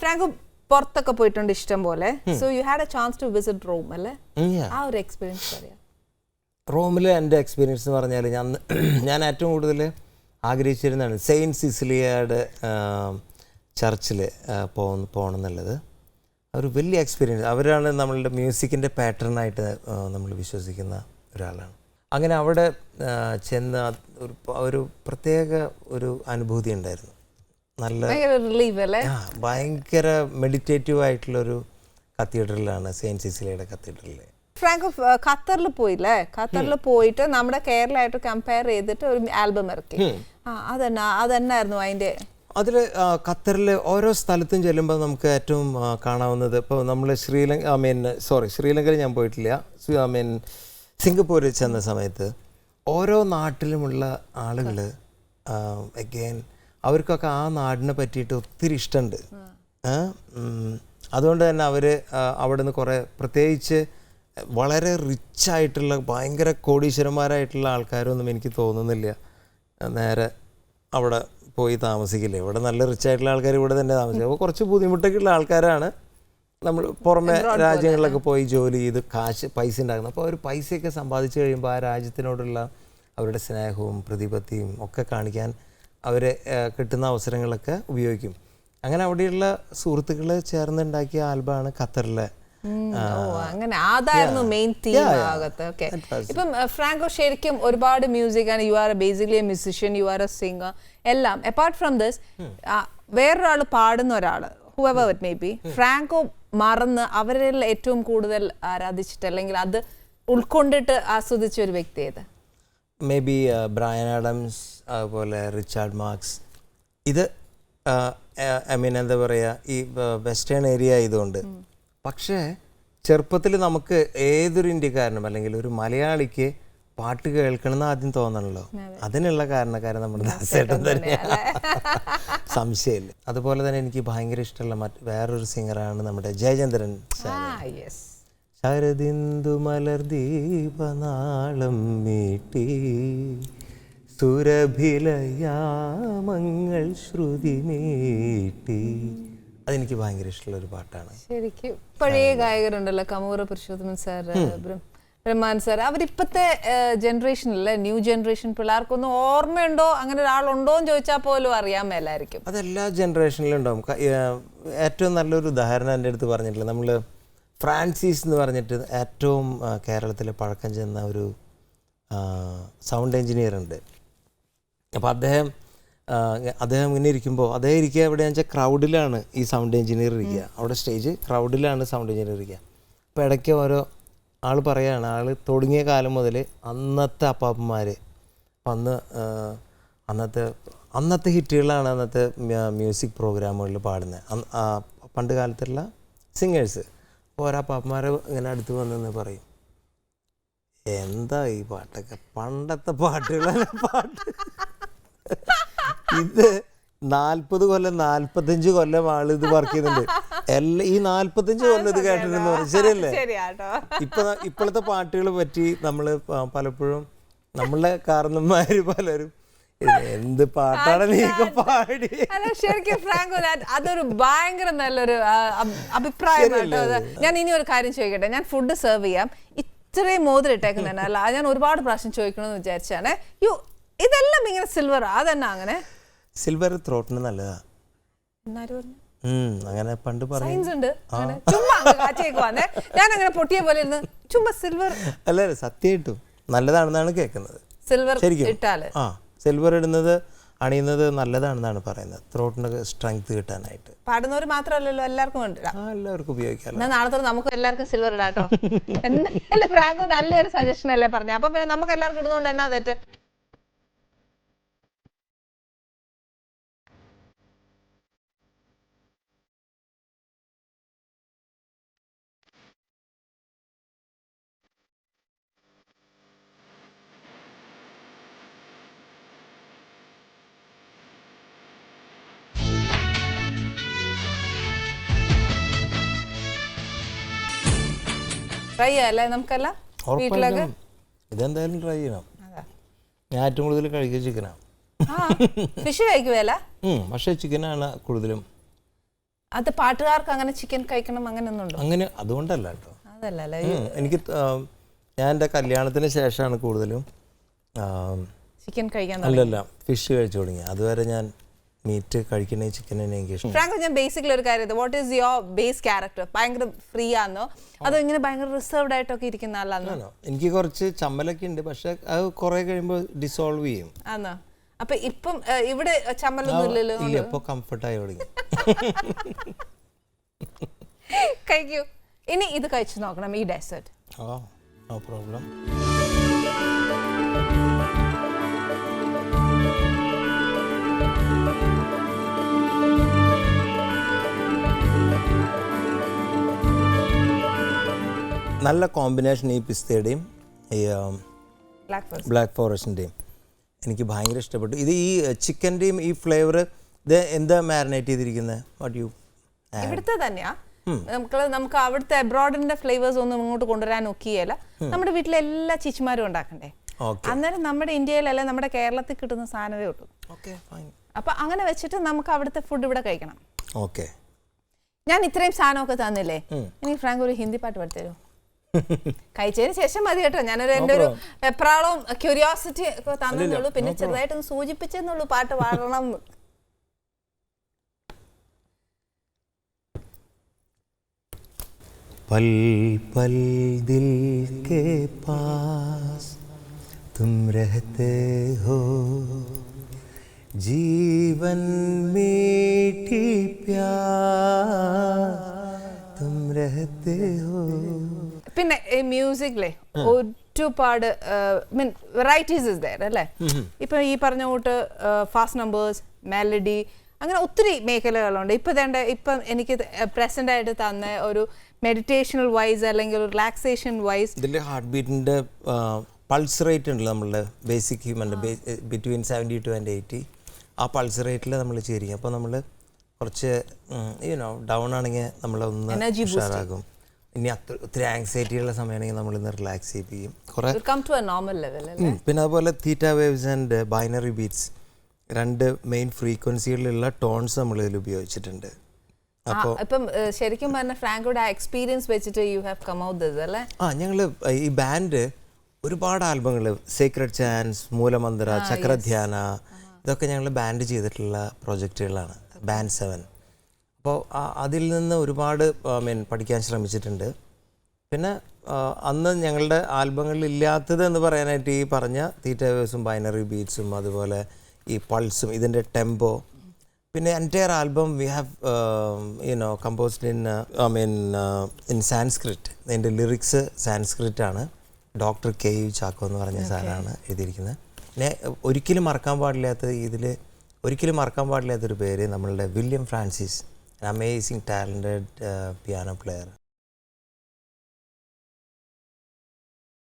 Franco പുറത്തൊക്കെ പോയിട്ടുണ്ട് ഇഷ്ടം പോലെ. So you had a chance to visit Rome അല്ലേ? ആ ഒരു എക്സ്പീരിയൻസ് പറയാം. റോമിൽ എന്റെ എക്സ്പീരിയൻസ് എന്ന് പറഞ്ഞാൽ ഞാൻ ഞാൻ ഏറ്റവും കൂടുതൽ ആഗ്രഹിച്ചിരുന്നതാണ് സെയിന്റ് സിസിലിയയുടെ ചർച്ചിൽ പോകുന്ന പോകണം എന്നുള്ളത്. ഒരു വലിയ എക്സ്പീരിയൻസ് അവരാണ് നമ്മളുടെ മ്യൂസിക്കിന്റെ പാറ്റേണായിട്ട് നമ്മൾ വിശ്വസിക്കുന്ന ഒരാളാണ്. അങ്ങനെ അവിടെ ചെന്ന ചെന്ന് ഒരു ഒരു പ്രത്യേക ഒരു അനുഭൂതി ഉണ്ടായിരുന്നു. നല്ല ഭയങ്കര മെഡിറ്റേറ്റീവ് ആയിട്ടുള്ളൊരു കത്തീഡ്രലാണ് സെയിന്റ് സിസിലിയയുടെ കത്തീഡ്രലിൽ ഫ്രാങ്ക് ഖത്തറിൽ പോയില്ലേ? ഖത്തറിൽ പോയിട്ട് നമ്മുടെ കേരളമായിട്ട് കമ്പയർ ചെയ്തിട്ട് ഒരു ആൽബം ഇറക്കി. ആ അതന്നെ അതെന്നായിരുന്നു അതിന്റെ അതിൽ ഖത്തറിൽ ഓരോ സ്ഥലത്തും ചെല്ലുമ്പോൾ നമുക്ക് ഏറ്റവും കാണാവുന്നത് ഇപ്പോൾ നമ്മൾ ശ്രീലങ്ക ഐ മീൻ സോറി ശ്രീലങ്കയിൽ ഞാൻ പോയിട്ടില്ല. ഐ മീൻ സിംഗപ്പൂരിൽ ചെന്ന സമയത്ത് ഓരോ നാട്ടിലുമുള്ള ആളുകൾ അഗെയിൻ അവർക്കൊക്കെ ആ നാടിനെ പറ്റിയിട്ട് ഒത്തിരി ഇഷ്ടമുണ്ട്. അതുകൊണ്ട് തന്നെ അവർ അവിടെ നിന്ന് കുറേ പ്രത്യേകിച്ച് വളരെ റിച്ച് ആയിട്ടുള്ള ഭയങ്കര കോടീശ്വരന്മാരായിട്ടുള്ള ആൾക്കാരൊന്നും എനിക്ക് തോന്നുന്നില്ല. നേരെ അവിടെ പോയി താമസിക്കില്ല? ഇവിടെ നല്ല റിച്ച് ആയിട്ടുള്ള ആൾക്കാർ ഇവിടെ തന്നെ താമസിക്കും. അപ്പോൾ കുറച്ച് ബുദ്ധിമുട്ടൊക്കെ ഉള്ള ആൾക്കാരാണ്. നമ്മൾ പുറമെ രാജ്യങ്ങളിലൊക്കെ പോയി ജോലി ചെയ്ത് കാശ് പൈസ ഉണ്ടാക്കുന്നത്. അപ്പോൾ അവർ പൈസയൊക്കെ സമ്പാദിച്ചു കഴിയുമ്പോൾ ആ രാജ്യത്തിനോടുള്ള അവരുടെ സ്നേഹവും പ്രതിപത്തിയും ഒക്കെ കാണിക്കാൻ അവർ കിട്ടുന്ന അവസരങ്ങളൊക്കെ ഉപയോഗിക്കും. അങ്ങനെ അവിടെയുള്ള സുഹൃത്തുക്കൾ ചേർന്നുണ്ടാക്കിയ ആൽബമാണ് ഖത്തറിലെ അങ്ങനെ. അതായിരുന്നു മെയിൻ തീം ഭാഗത്ത്. ഓക്കെ ഇപ്പം ഫ്രാങ്കോ ശരിക്കും ഒരുപാട് മ്യൂസിക് ആണ്. You are basically a musician you are a singer എല്ലാം. അപ്പാർട്ട് ഫ്രം ദിസ് വേറൊരാൾ പാടുന്ന ഒരാൾ who ever it may be Franco മറന്ന് അവരിൽ ഏറ്റവും കൂടുതൽ ആരാധിച്ചിട്ട് അല്ലെങ്കിൽ അത് ഉൾക്കൊണ്ടിട്ട് ആസ്വദിച്ച ഒരു വ്യക്തി ഏത്? മേ ബി ബ്രയൻ ആഡംസ് അതുപോലെ റിച്ചാർഡ് മാർക്സ് ഇത് ഐ മീൻ എന്താ പറയുക ഈ വെസ്റ്റേൺ ഏരിയ ആയതുകൊണ്ട്. പക്ഷേ ചെറുപ്പത്തിൽ നമുക്ക് ഏതൊരു ഇന്ത്യക്കാരനും അല്ലെങ്കിൽ ഒരു മലയാളിക്ക് പാട്ട് കേൾക്കണം എന്ന് ആദ്യം തോന്നണല്ലോ. അതിനുള്ള കാരണക്കാരൻ നമ്മുടെ ദാസേട്ടൻ തന്നെയാണ്. സംശയമില്ല. അതുപോലെ തന്നെ എനിക്ക് ഭയങ്കര ഇഷ്ടമുള്ള മറ്റ് വേറൊരു സിംഗറാണ് നമ്മുടെ ജയചന്ദ്രൻ സാർ ശരദിന്ദു മലർ ദീപനാളം നീട്ടി സുരഭിലയാമങ്ങൾ ശ്രുതി നീട്ടി. അതെനിക്ക് ഭയങ്കര ഇഷ്ടമുള്ള ഒരു പാട്ടാണ്. ശരിക്കും പഴയ ഗായകരുണ്ടല്ലോ കമൂറ പുരുഷോത്തമൻ സാർ റഹ്മാൻ സാർ. അവരിപ്പത്തെ ജനറേഷനിലെ ന്യൂ ജനറേഷൻ പിള്ളേർക്കൊന്നും ഓർമ്മയുണ്ടോ? അങ്ങനെ ഒരാളുണ്ടോ എന്ന് ചോദിച്ചാൽ പോലും അറിയാൻ മേലായിരിക്കും. അതെല്ലാ ജനറേഷനിലും ഉണ്ടാവും. ഏറ്റവും നല്ലൊരു ഉദാഹരണം എന്റെ അടുത്ത് പറഞ്ഞിട്ടില്ല നമ്മൾ ഫ്രാൻസിസ് എന്ന് പറഞ്ഞിട്ട് ഏറ്റവും കേരളത്തിലെ കേരളത്തിൽ പഴക്കം ചെന്ന ഒരു സൗണ്ട് എഞ്ചിനീയർ ഉണ്ട്. അപ്പോൾ അദ്ദേഹം അദ്ദേഹം ഇങ്ങനെ ഇരിക്കുമ്പോൾ അദ്ദേഹം ഇരിക്കുക എവിടെയാണെന്ന് വെച്ചാൽ ക്രൗഡിലാണ് ഈ സൗണ്ട് എഞ്ചിനീയർ ഇരിക്കുക. അവിടെ സ്റ്റേജ് ക്രൗഡിലാണ് സൗണ്ട് എഞ്ചിനീയർ ഇരിക്കുക. അപ്പോൾ ഇടയ്ക്ക് ഓരോ ആൾ പറയുകയാണ് ആൾ തുടങ്ങിയ കാലം മുതൽ അന്നത്തെ അപ്പാപ്പന്മാർ അപ്പം അന്ന് അന്നത്തെ അന്നത്തെ ഹിറ്റുകളാണ് അന്നത്തെ മ്യൂസിക് പ്രോഗ്രാമുകളിൽ പാടുന്നത് പണ്ട് കാലത്തുള്ള സിംഗേഴ്സ്. ഓരോ പാപ്പന്മാരെ ഇങ്ങനെ അടുത്ത് വന്നെന്ന് പറയും. എന്താ ഈ പാട്ടൊക്കെ? പണ്ടത്തെ പാട്ടുകളല്ല പാട്ട്? ഇത് നാൽപ്പത് കൊല്ലം നാൽപ്പത്തഞ്ച് കൊല്ലം ആൾ ഇത് വർക്ക് ചെയ്യുന്നുണ്ട് എല്ലാ ഈ നാൽപ്പത്തഞ്ച് കൊല്ലം ഇത് കേട്ടിട്ടുണ്ട് ശരിയല്ലേ? ഇപ്പൊ ഇപ്പോഴത്തെ പാട്ടുകളെ പറ്റി നമ്മൾ പലപ്പോഴും നമ്മളെ കാരണന്മാര് പലരും എന്ത് പാട്ടാണ് നീക്ക പാടി? അല്ല ശരിക്കും ഫ്രാങ്കോ അതൊരു ഭയങ്കര നല്ലൊരു അഭിപ്രായമാണ്. ഞാൻ ഇനി ഒരു കാര്യം ചോദിക്കട്ടെ. ഞാൻ ഫുഡ് സെർവ് ചെയ്യാം. ഇത്രയും മോതിരിട്ടേക്കുന്നതന്നെ അല്ല ഞാൻ ഒരുപാട് പ്രാവശ്യം ചോദിക്കണമെന്ന് വിചാരിച്ചാണ്. യു ഇതെല്ലാം ഇങ്ങനെ സിൽവർ അതന്നെ അങ്ങനെ? സിൽവർ ത്രോട്ടിന് നല്ലതാ. അങ്ങനെ പണ്ട് സയൻസ് ഉണ്ട്. ചുമ്മാ അങ്ങ് കാച്ചേക്ക് വന്നേ. ഞാൻ അങ്ങനെ പൊട്ടിയ പോലെ ഇരുന്ന് ചുമ്മാ സിൽവർ അല്ല സത്യമായിട്ടും നല്ലതാണെന്നാണ് കേൾക്കുന്നത്. സിൽവർ ഇട്ടാൽ. ആ. സിൽവർ ഇടുന്നത് അണിയുന്നത് നല്ലതാണെന്നാണ് പറയുന്നത്. ത്രോട്ടിന് സ്ട്രെങ്ത് കിട്ടാനായിട്ട്. പാടുന്നവർ മാത്രമല്ലല്ലോ എല്ലാവർക്കും എല്ലാവർക്കും ഉപയോഗിക്കാം നാളെ നമുക്ക് എല്ലാവർക്കും സിൽവർ ഇടാട്ടോ. എന്തായാലും ഫ്രാങ്കോ നല്ലൊരു സജഷൻ അല്ലേ പറഞ്ഞു? അപ്പൊ പിന്നെ നമുക്ക് എല്ലാവർക്കും ഇടുന്നോണ്ട് എന്നാ തെറ്റ്? ട്രൈ ചെയ്യാല്ലേ നമുക്കെല്ലാം? വീട്ടിലൊക്കെ? ഇതെന്തായാലും ട്രൈ ചെയ്യണം. ഞാൻ ഏറ്റവും കൂടുതൽ കഴിക്കുക ചിക്കനാണ് ഫിഷ് കഴിക്കുകയല്ല പക്ഷേ ചിക്കനാണ് കൂടുതലും. അത് പാട്ടുകാർക്ക് അങ്ങനെ ചിക്കൻ കഴിക്കണം അങ്ങനെ ഒന്നുണ്ടോ അങ്ങനെ അതുകൊണ്ടല്ല കേട്ടോ. അതല്ല അല്ലേ എനിക്ക് ഞാൻ എന്റെ കല്യാണത്തിന് ശേഷമാണ് കൂടുതലും ചിക്കൻ കഴിക്കാൻ അല്ലല്ല ഫിഷ് കഴിച്ചു തുടങ്ങി അതുവരെ ഞാൻ മീറ്റ് കഴിക്കുന്ന ചിക്കൻ തന്നെ എനിക്ക് ഇഷ്ടം ഫ്രാങ്കോ ഞാൻ ബേസിക്കലി ഒരു കാര്യം what is your base character ഭയങ്കര ഫ്രീ ആണോ അതോ ഇങ്ങനെ ഭയങ്കര റിസർവ്ഡ് ആയിട്ടൊക്കെ ഇരിക്കുന്ന ആളാണോ? എനിക്ക് കുറച്ച് ചമ്മലൊക്കെ ഉണ്ട്. പക്ഷെ അത് കുറെ കഴിയുമ്പോൾ ഡിസോൾവ് ചെയ്യും. ആണോ അപ്പൊ ഇപ്പം ഇവിടെ ചമ്മലൊന്നും ഇല്ലല്ലോ ഇല്ല ഇപ്പോൾ കംഫർട്ടായി തുടങ്ങി. കഴിക്കൂ ഇനി ഇത് കഴിച്ചു നോക്കണം ഈ ഡെസേർട്ട് ഓ നോ പ്രോബ്ലം നല്ല കോമ്പിനേഷൻ ഈ പിസ്തയുടെയും ഈ ബ്ലാക്ക് ഫോറസ്റ്റിന്റെയും എനിക്ക് ഭയങ്കര ഇഷ്ടപ്പെട്ടു. ഇത് ഈ ചിക്കന്റെയും ഈ ഫ്ലേവർ ഇത് എന്താ മാരിനേറ്റ് ചെയ്തിരിക്കുന്നത് വാട്ട് യു ഇവിടുത്തെ തന്നെയാ. നമുക്ക് നമുക്ക് അവിടുത്തെ അബ്രോഡിന്റെ ഫ്ലേവേഴ്സ് ഒന്നും ഇങ്ങോട്ട് കൊണ്ടുവരാൻ ഒക്കിയല്ല നമ്മുടെ വീട്ടിലെ എല്ലാ ചിച്ചിമാരും ഉണ്ടാക്കണ്ടേ? അന്നേരം നമ്മുടെ ഇന്ത്യയിലല്ല നമ്മുടെ കേരളത്തിൽ കിട്ടുന്ന സാധനമേ ഉള്ളൂ. അപ്പൊ അങ്ങനെ വെച്ചിട്ട് നമുക്ക് അവിടുത്തെ ഫുഡ് ഇവിടെ കഴിക്കണം. ഓക്കെ. ഞാൻ ഇത്രയും സാധനമൊക്കെ തന്നില്ലേ? ഇനി ഫ്രാങ്ക് ഒരു ഹിന്ദി പാട്ട് പഠിത്തരൂ കഴിച്ചതിന് ശേഷം മതി കേട്ടോ ഞാനൊരു എൻ്റെ ഒരു എപ്രാളവും ക്യൂരിയോസിറ്റി ഒക്കെ തന്നെന്നുള്ളൂ പിന്നെ ചെറുതായിട്ടൊന്ന് സൂചിപ്പിച്ചെന്നുള്ളൂ പാട്ട് പാടണം എന്ന്. पल पल दिल के पास तुम रहते हो जीवन मीठी प्यार तुम रहते हो പിന്നെ ഈ മ്യൂസിക്കിലെ ഒരുപാട് മീൻ വെറൈറ്റീസ് ഇസ് ദേർ അല്ലേ? ഇപ്പൊ ഈ പറഞ്ഞ കൂട്ട് ഫാസ്റ്റ് നമ്പേഴ്സ് മെലഡി അങ്ങനെ ഒത്തിരി മേഖലകളുണ്ട്. ഇപ്പൊ തേണ്ട ഇപ്പം എനിക്ക് പ്രസന്റ് ആയിട്ട് തന്ന ഒരു മെഡിറ്റേഷണൽ വൈസ് അല്ലെങ്കിൽ റിലാക്സേഷൻ വൈസ് ഇതിന്റെ ഹാർട്ട് ബീറ്റിന്റെ പൾസ് റേറ്റ് ഉണ്ടല്ലോ നമ്മളുടെ basic human between seventy two and eighty ആ പൾസ് റേറ്റിൽ നമ്മൾ ചേരിക്കും അപ്പോൾ നമ്മൾ കുറച്ച് യുനോ ഡൗൺ ആണെങ്കിൽ നമ്മളൊന്ന് ഉഷാറാകും. ഇനി അത്ര ഒത്തിരി ആങ്സൈറ്റി ഉള്ള സമയമാണെങ്കിൽ നമ്മളിന്ന് റിലാക്സ് ചെയ്യിപ്പിക്കും. കുറേ പിന്നെ അതുപോലെ theta waves and binary beats രണ്ട് മെയിൻ ഫ്രീക്വൻസികളിലുള്ള ടോൺസ് നമ്മൾ ഇതിൽ ഉപയോഗിച്ചിട്ടുണ്ട്. അപ്പോൾ ഇപ്പം ശരിക്കും പറഞ്ഞ ഫ്രാങ്കോയുടെ എക്സ്പീരിയൻസ് വെച്ചിട്ട് you have come out this അല്ലേ? ആ ഞങ്ങൾ ഈ ബാൻഡ് ഒരുപാട് ആൽബങ്ങൾ സീക്രട്ട് ചാൻസ് മൂലമന്ത്ര ചക്രധ്യാന ഇതൊക്കെ ഞങ്ങൾ ബാൻഡ് ചെയ്തിട്ടുള്ള പ്രോജക്റ്റുകളാണ് ബാൻഡ് സെവൻ അപ്പോൾ അതിൽ നിന്ന് ഒരുപാട് ഐ മീൻ പഠിക്കാൻ ശ്രമിച്ചിട്ടുണ്ട്. പിന്നെ അന്ന് ഞങ്ങളുടെ ആൽബങ്ങളിൽ ഇല്ലാത്തത് എന്ന് പറയാനായിട്ട് ഈ പറഞ്ഞ തീറ്റ വേവ്സും ബൈനറി ബീറ്റ്സും അതുപോലെ ഈ പൾസും ഇതിന്റെ ടെമ്പോ. പിന്നെ entire album we have you know composed in I mean in Sanskrit എന്റെ ലിറിക്സ് സാൻസ്ക്രിറ്റ് ആണ്. ഡോക്ടർ കെ യു ചാക്കോ എന്ന് പറഞ്ഞ സാറാണ് എഴുതിയിരിക്കുന്നത്. പിന്നെ ഒരിക്കലും മറക്കാൻ പാടില്ലാത്ത ഇതിൽ ഒരിക്കലും മറക്കാൻ പാടില്ലാത്തൊരു പേര് നമ്മളുടെ William Francis amazing talented piano player